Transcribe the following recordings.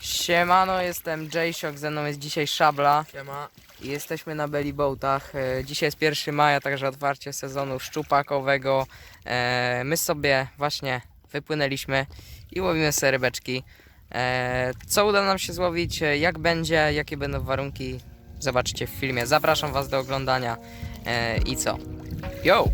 Siemano, jestem J-Shock, ze mną jest dzisiaj Szabla Siema. i jesteśmy na Belly Boatach. E, Dzisiaj jest 1 maja, także otwarcie sezonu szczupakowego. E, My sobie właśnie wypłynęliśmy i łowimy sobie rybeczki. E, Co uda nam się złowić, e, jak będzie, jakie będą warunki, zobaczycie w filmie. Zapraszam Was do oglądania E, i co? Yo!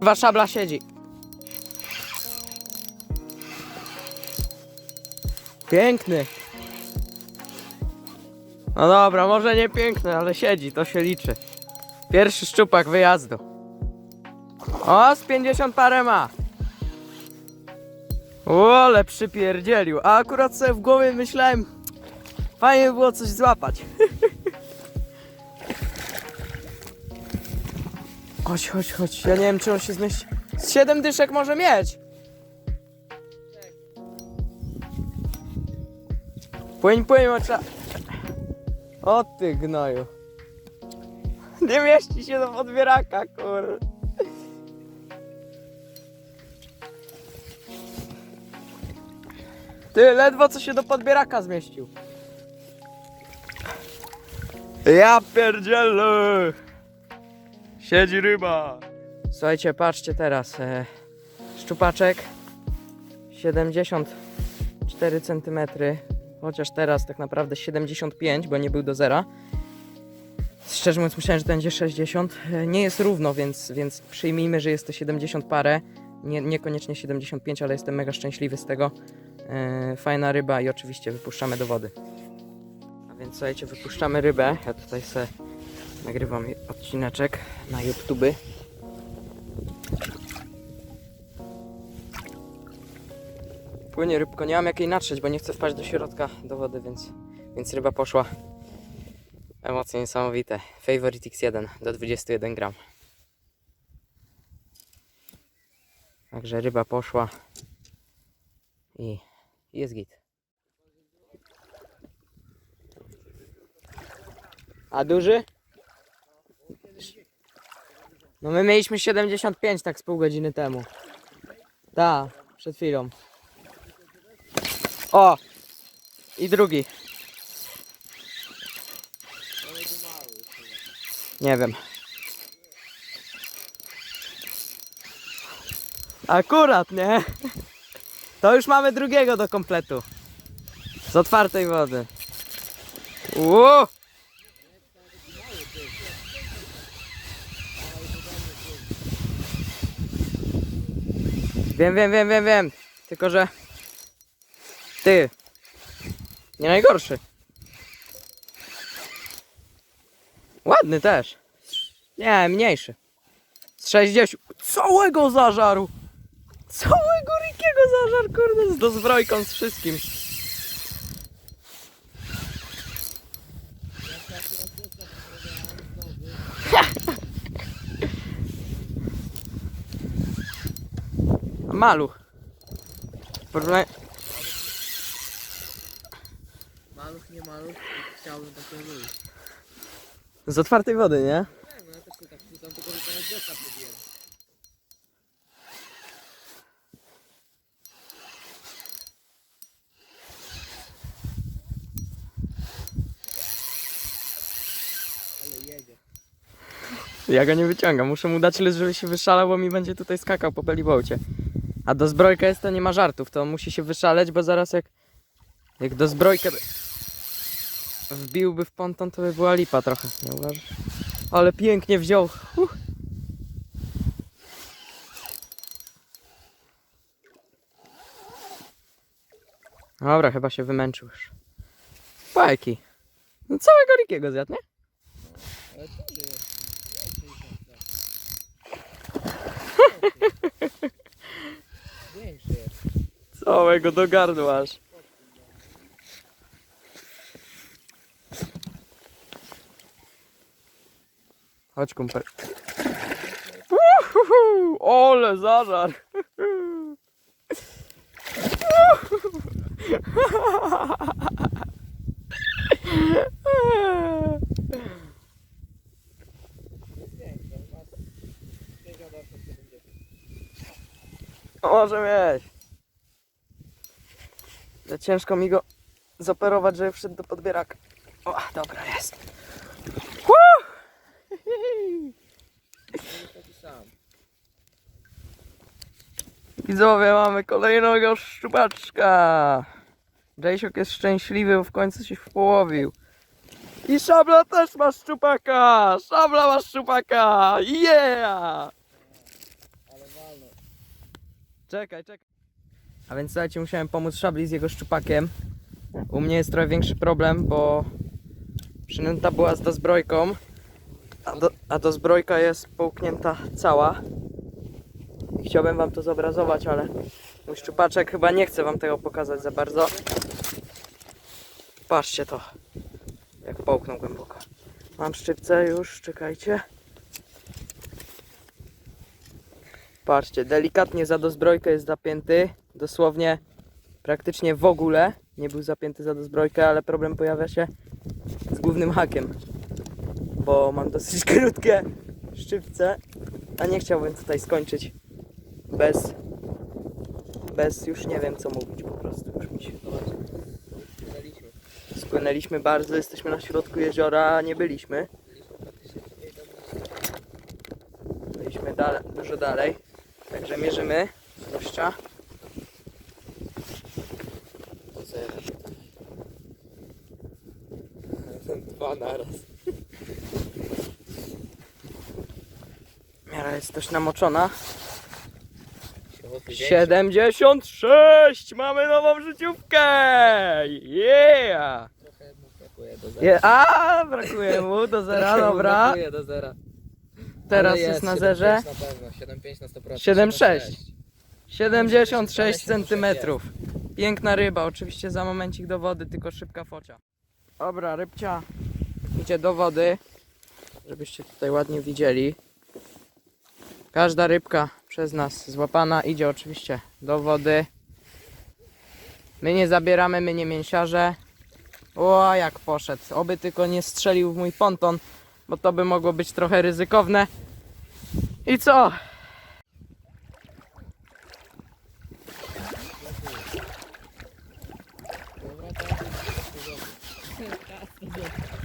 Chyba Szabla siedzi. Piękny. No dobra, może nie piękny, ale siedzi, to się liczy. Pierwszy szczupak wyjazdu. O, z 50 parę ma. O, ale przypierdzielił. A akurat sobie w głowie myślałem, fajnie by było coś złapać. Chodź, chodź, chodź. Ja nie wiem, czy on się zmieści. Z siedem dyszek może mieć. Płyń, płyń, trzeba... O ty gnoju. Nie mieści się do podbieraka, kur. Ty, ledwo co się do podbieraka zmieścił. Ja pierdzielę. Siedzi ryba. Słuchajcie, patrzcie teraz. E, szczupaczek 74 cm. Chociaż teraz tak naprawdę 75, bo nie był do zera. Szczerze mówiąc, myślałem, że to będzie 60. E, Nie jest równo, więc, więc przyjmijmy, że jest to 70 parę. Nie, niekoniecznie 75, ale jestem mega szczęśliwy z tego. E, fajna ryba i oczywiście wypuszczamy do wody. A więc słuchajcie, wypuszczamy rybę. Ja tutaj sobie nagrywam odcineczek na YouTube. Płynie rybko, nie mam jakiej natrzeć, bo nie chcę wpaść do środka do wody, więc, więc ryba poszła. Emocje niesamowite. Favorite X1 do 21 gram. Także ryba poszła i jest git. A duży? No my mieliśmy 75 tak z pół godziny temu. Tak, przed chwilą. O! I drugi. Nie wiem. Akurat, nie? To już mamy drugiego do kompletu. Z otwartej wody. Uuu! Wiem, wiem, wiem, wiem, wiem. Tylko, że... Ty. Nie najgorszy. Ładny też. Nie, mniejszy. Z 60. Całego zażaru. Całego Rikiego zażar, kurde. Z dozbrojką, z wszystkim. Maluch. Porównaj... Maluch, nie maluch, chciałbym taką lubić. Z otwartej wody, nie? Nie, no ja też się tak czytam, tylko że teraz. Ale jedzie. Ja go nie wyciągam, muszę mu dać lys, żeby się wyszalał, bo mi będzie tutaj skakał po pelibołcie. A do zbrojka jest to nie ma żartów, to musi się wyszaleć, bo zaraz jak, jak do zbrojka by wbiłby w ponton, to by była lipa trochę, nie uważasz? Ale pięknie wziął. Uch. Dobra, chyba się wymęczył już. Bajki. No całego Rikiego zjadł, nie? Ale to nie jest. Całego do gardła aż. Chodź kumpel. Uhuhu, ole zażar. Jest większy. on Ma 68, 70. Może mieć. Ale ciężko mi go zoperować, żeby wszedł do podbieraka. O, dobra jest. Widzowie, mamy kolejnego szczupaczka. Jasiok jest szczęśliwy, bo w końcu się połowił. I Szabla też ma szczupaka! Szabla ma szczupaka! Yeah! Czekaj, czekaj. A więc słuchajcie, musiałem pomóc Szabli z jego szczupakiem. U mnie jest trochę większy problem, bo przynęta była z dozbrojką, a, do, a dozbrojka jest połknięta cała. Chciałbym wam to zobrazować, ale mój szczupaczek chyba nie chce wam tego pokazać za bardzo. Patrzcie to, jak połknął głęboko. Mam szczypce już, czekajcie. Patrzcie, delikatnie za dozbrojkę jest zapięty. Dosłownie praktycznie w ogóle nie był zapięty za dozbrojkę, ale problem pojawia się z głównym hakiem. Bo mam dosyć krótkie szczypce, a nie chciałbym tutaj skończyć bez bez już nie wiem co mówić po prostu już mi się spłynęliśmy bardzo, jesteśmy na środku jeziora, nie byliśmy. Byliśmy dalej, dużo dalej. Także mierzymy gościa. Naraz. Miara jest dość namoczona. Większy. 76! Mamy nową życiówkę! Yeah! Trochę mu brakuje do zera. Je, a, brakuje mu do zera, Trochę mu dobra. Brakuje do zera. Teraz Ale jest na 7,5 zerze. Na pewno, 7,5 na 100%. 7,6. 76 76 centymetrów. Piękna ryba, oczywiście za momencik do wody, tylko szybka focia. Dobra, rybcia idzie do wody, żebyście tutaj ładnie widzieli. Każda rybka przez nas złapana idzie oczywiście do wody. My nie zabieramy, my nie mięsiarze. O, jak poszedł. Oby tylko nie strzelił w mój ponton, bo to by mogło być trochę ryzykowne. I co? Dobra, to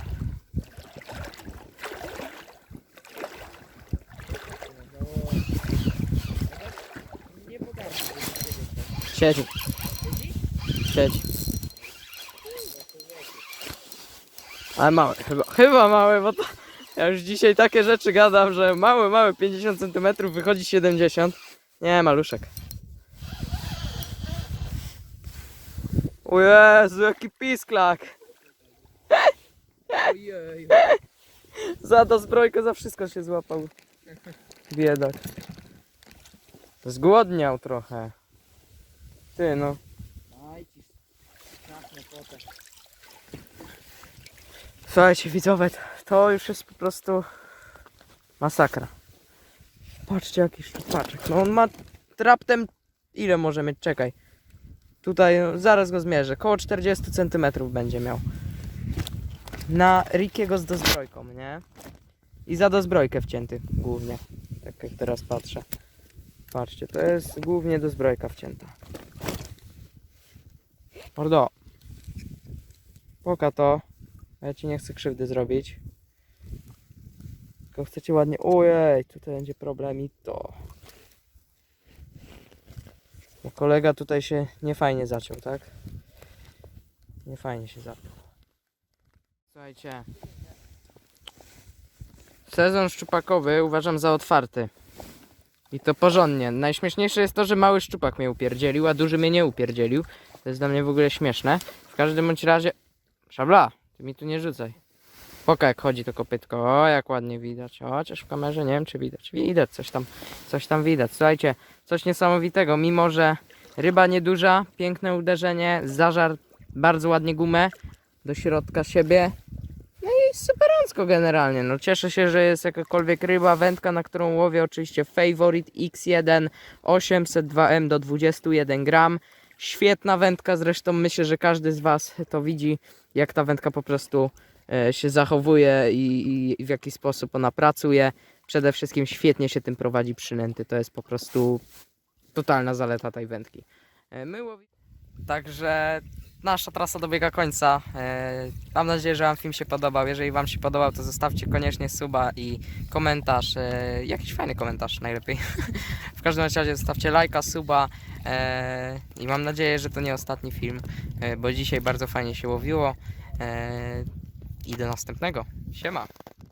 Siedzi. Siedzi. Ale mały, chyba, chyba mały, bo to ja już dzisiaj takie rzeczy gadam, że mały, mały 50 cm wychodzi 70. Nie, maluszek. O Jezu, jaki pisklak. Za to zbrojkę za wszystko się złapał. Biedak. Zgłodniał trochę. Ty no. Słuchajcie widzowie, to już jest po prostu masakra. Patrzcie jaki szczupaczek. No on ma raptem ile może mieć? Czekaj. Tutaj no, zaraz go zmierzę. Koło 40 cm będzie miał. Na Rikiego z dozbrojką, nie? I za dozbrojkę wcięty głównie. Tak jak teraz patrzę. Patrzcie, to jest głównie dozbrojka wcięta. Mordo. Poka to. Ja ci nie chcę krzywdy zrobić. Tylko chcecie ładnie. Ojej, tutaj będzie problem i to. Bo kolega tutaj się niefajnie zaciął, tak? Niefajnie się zaciął. Słuchajcie. Sezon szczupakowy uważam za otwarty. I to porządnie. Najśmieszniejsze jest to, że mały szczupak mnie upierdzielił, a duży mnie nie upierdzielił. To jest dla mnie w ogóle śmieszne. W każdym bądź razie... Szabla, ty mi tu nie rzucaj. Poka jak chodzi to kopytko. O, jak ładnie widać. Chociaż w kamerze nie wiem, czy widać. Widać, coś tam, coś tam widać. Słuchajcie, coś niesamowitego. Mimo, że ryba nieduża, piękne uderzenie, zażar bardzo ładnie gumę do środka siebie. I superancko generalnie. No cieszę się, że jest jakakolwiek ryba, wędka, na którą łowię oczywiście Favorite X1 802M do 21 gram. Świetna wędka, zresztą myślę, że każdy z Was to widzi, jak ta wędka po prostu e, się zachowuje i, i, w jaki sposób ona pracuje. Przede wszystkim świetnie się tym prowadzi przynęty. To jest po prostu totalna zaleta tej wędki. E, My łowi... Także nasza trasa dobiega końca. E, Mam nadzieję, że Wam film się podobał. Jeżeli Wam się podobał, to zostawcie koniecznie suba i komentarz. e, Jakiś fajny komentarz najlepiej. w każdym razie zostawcie lajka, suba e, i mam nadzieję, że to nie ostatni film, bo dzisiaj bardzo fajnie się łowiło. I do następnego. Siema.